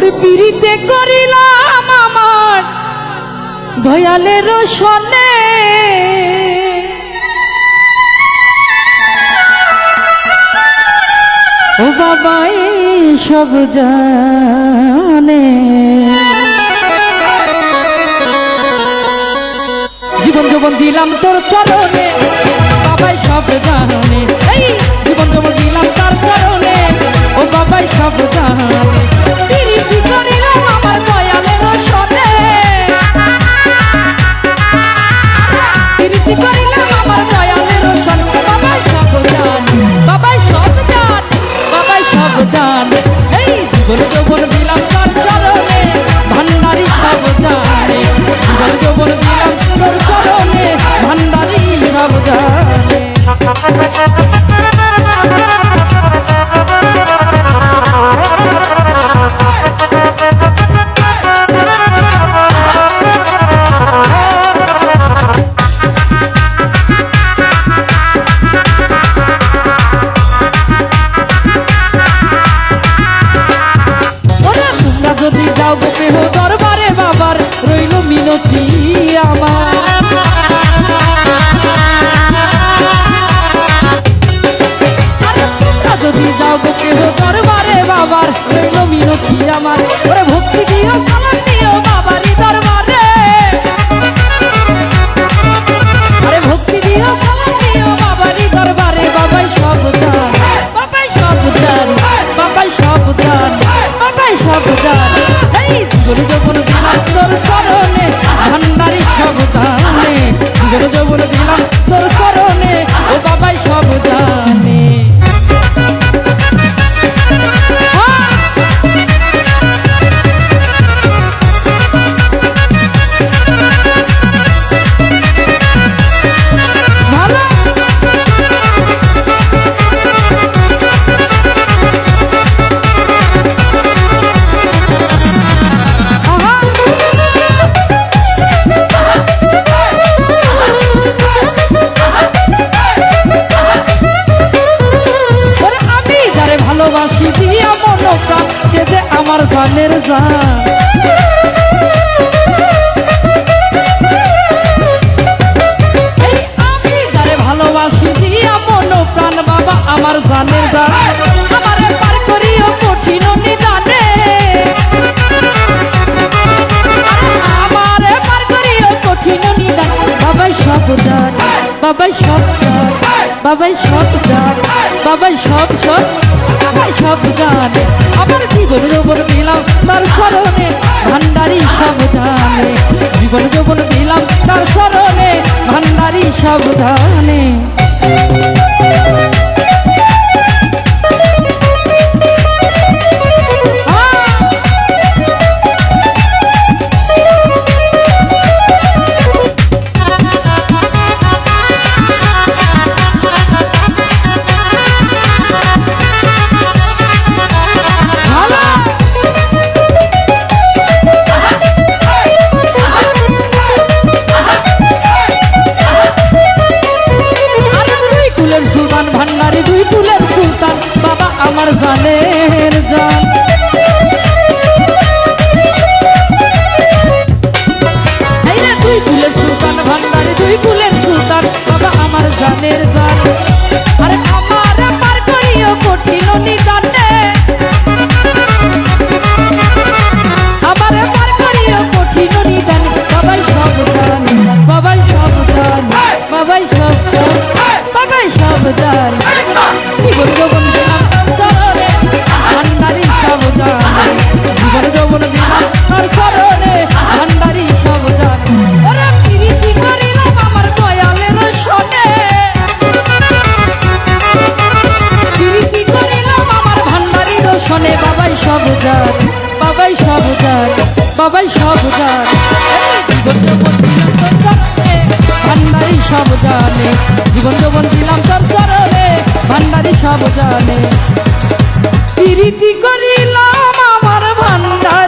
পিড়িতে করিলাম আমার দয়ালের সনে ও বাবা সব জানে। জীবন জীবন দিলাম তোর চরণে। বাবাই সব জানে। এই, জীবন জীবন দিলাম তার চরণে। ও বাবাই সব জানে। মিনতি আমার? যদি যাও গো কেহ দরবারে বাবার রইল মিনতি আমার। আমার জানের প্রাণ বাবা আমার জানের করিও কঠিন আমারে বাবাই সব বাবাই সব বাবাই বাবাই সব সব বাবাই সব জান, আমার জীবন যৌবন দিলাম তার স্মরণে ভান্ডারি সব জানে। জীবন যৌবন দিলাম তার স্মরণে ভান্ডারি সব জানে। দুই কুলের সুলতান, বাবা আমার জানের জান। তুই রে দুই কুলের সুলতান, ভান্ডারি তুই কুলের সুলতান, বাবা আমার জানের জান। জান বাবাই সব গান জীবন যৌবন দিলাম তোর চরণে ভান্ডারি সব জানে। জীবন যৌবন দিলাম তোর চরণে ভান্ডারি সব জানে। প্রীতি করিলাম আমার ভান্ডারির